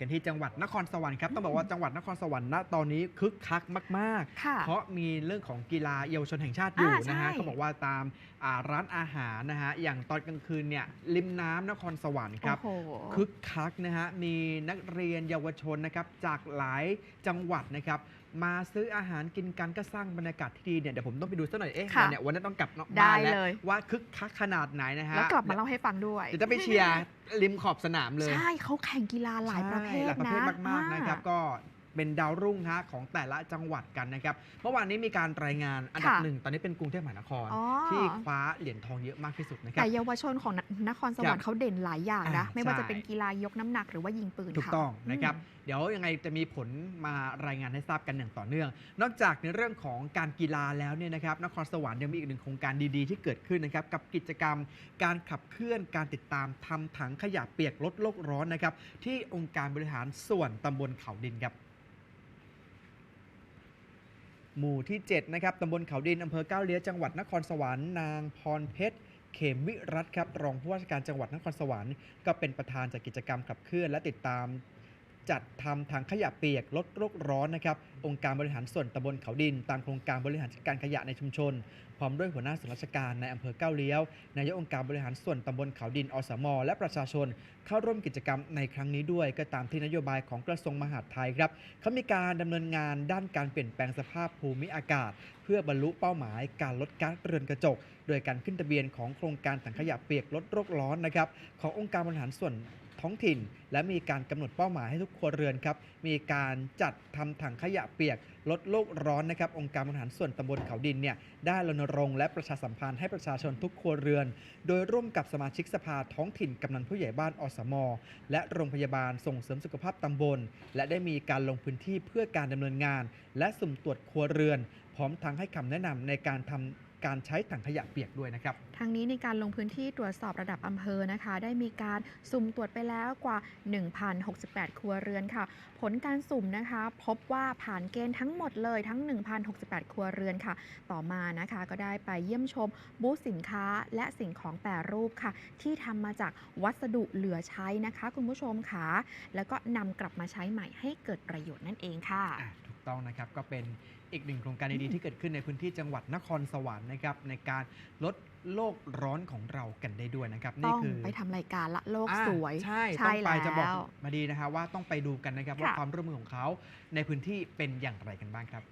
กันที่จังหวัดนครสวรรค์ครับต้องบอกว่าจังหวัดนครสวรรค์ณตอนนี้คึกคักมากค่ะๆเพราะมีเรื่องของกีฬาเยาวชนแห่งชาติอยู่อ่านะฮะใช่เขาบอกว่าตามอ่าร้านอาหารนะฮะอย่างตอนกลางคืนเนี่ยริมน้ำนครสวรรค์ครับโอ้โหคึกคักนะฮะมีนักเรียนเยาวชนนะครับจากหลายจังหวัดนะครับมาซื้ออาหารกินกันก็สร้างบรรยากาศที่ดีเนี่ยเดี๋ยวผมต้องไปดูสักหน่อยเอ๊ะค่ะเนี่ยวันนี้ต้องกลับนอกได้บ้านแล้วเลยว่าคึกคักขนาดไหนนะฮะแล้วกลับมาเล่าให้ฟังด้วยเดี๋ยวจะไปเชียร์ ริมขอบสนามเลย ใช่เขาแข่งกีฬาหลายประเภทใช่หลายประเภทนะมากๆนะครับ อ่า ก็ เป็นดาวรุ่งฮะของแต่ละจังหวัดกันนะครับเมื่อวานนี้มีการรายงานอันดับค่ะหนึ่งตอนนี้เป็นกรุงเทพมหานคร อ๋อ ที่คว้าเหรียญทองเยอะมากที่สุดนะครับ แต่เยาวชนของนนครสวรรค์เขาเด่นหลายอย่างนะ อ่าไม่ว่าจะใช่ เป็นกีฬายกน้ำหนักหรือว่ายิงปืนถูกค่ะ ต้องนะครับอืมเดี๋ยวยังไงจะมีผลมารายงานให้ทราบกันอย่างต่อเนื่อง นอกจากในเรื่องของการกีฬาแล้วเนี่ยนะครับนครสวรรค์ยังมีอีกหนึ่งโครงการดีๆ ที่เกิดขึ้นนะครับกับกิจกรรมการขับเคลื่อนการติดตามทำถังขยะเปียกลดโลกร้อนนะครับที่องค์การบริหารส่วนตำบลเขาดินครับ หมู่ที่ 7 นะครับตำบลเขาดินอำเภอก้าวเลี้ยจังหวัดนครสวรรค์นางพรเพชรเขมวิรัตครับรองผู้ว่าราชการจังหวัดนครสวรรค์ก็เป็นประธานจากกิจกรรมขับเคลื่อนและติดตาม จัดทำถังขยะเปียกลดโลกร้อนนะครับ องค์การบริหารส่วนตำบลเขาดิน ตามโครงการบริหารจัดการขยะในชุมชน พร้อมด้วยหัวหน้าส่วนราชการในอำเภอเก้าเลี้ยว นายกองค์การบริหารส่วนตำบลเขาดินอสม และประชาชน เข้าร่วมกิจกรรมในครั้งนี้ด้วย ก็ตามที่นโยบายของกระทรวงมหาดไทยครับเขามีการดำเนินงานด้านการเปลี่ยนแปลงสภาพภูมิอากาศ เพื่อบรรลุเป้าหมาย การลดก๊าซเรือนกระจก โดยการขึ้นทะเบียนของโครงการถังขยะเปียกลดโลกร้อนนะครับขององค์การบริหารส่วน ท้องถิ่น และมีการกำหนดเป้าหมายให้ทุกครัวเรือนครับมีการจัดทำถังขยะเปียก ลดโลกร้อนนะครับองค์การบริหารส่วนตำบลเขาดินเนี่ยได้รณรงค์และประชาสัมพันธ์ให้ประชาชนทุกครัวเรือน โดยร่วมกับสมาชิกสภาท้องถิ่นกำนันผู้ใหญ่บ้านอสม และโรงพยาบาลส่งเสริมสุขภาพตำบล และได้มีการลงพื้นที่เพื่อการดำเนินงาน และสุ่มตรวจครัวเรือน พร้อมทั้งให้คำแนะนำในการทำ การใช้ถังขยะเปียกด้วยนะครับ ทางนี้ในการลงพื้นที่ตรวจสอบระดับอำเภอนะคะ ได้มีการสุ่มตรวจไปแล้วกว่า 1,068 ครัวเรือนค่ะ ผลการสุ่มนะคะ พบว่าผ่านเกณฑ์ทั้งหมดเลยทั้ง 1,068 ครัวเรือนค่ะ ต่อมานะคะก็ได้ไปเยี่ยมชมบูธสินค้าและสิ่งของแปรรูปค่ะ ที่ทำมาจากวัสดุเหลือใช้นะคะ คุณผู้ชมค่ะแล้วก็นำกลับมาใช้ใหม่ให้เกิดประโยชน์นั่นเองค่ะอะถูก ต้องนะครับก็เป็นอีกหนึ่งโครงการดีๆที่เกิดขึ้นในพื้นที่จังหวัดนครสวรรค์นะครับในการลดโลกร้อนของเรากันได้ด้วยนะครับต้นี่องคือไปทำรายการละโลกอ่าสวย ใช่ใช่ต้องไปจะบอกแล้วมาดีนะฮะว่าต้องไปดูกันนะครับว่าค่ะความร่วมมือของเขาในพื้นที่เป็นอย่างไรกันบ้างครับ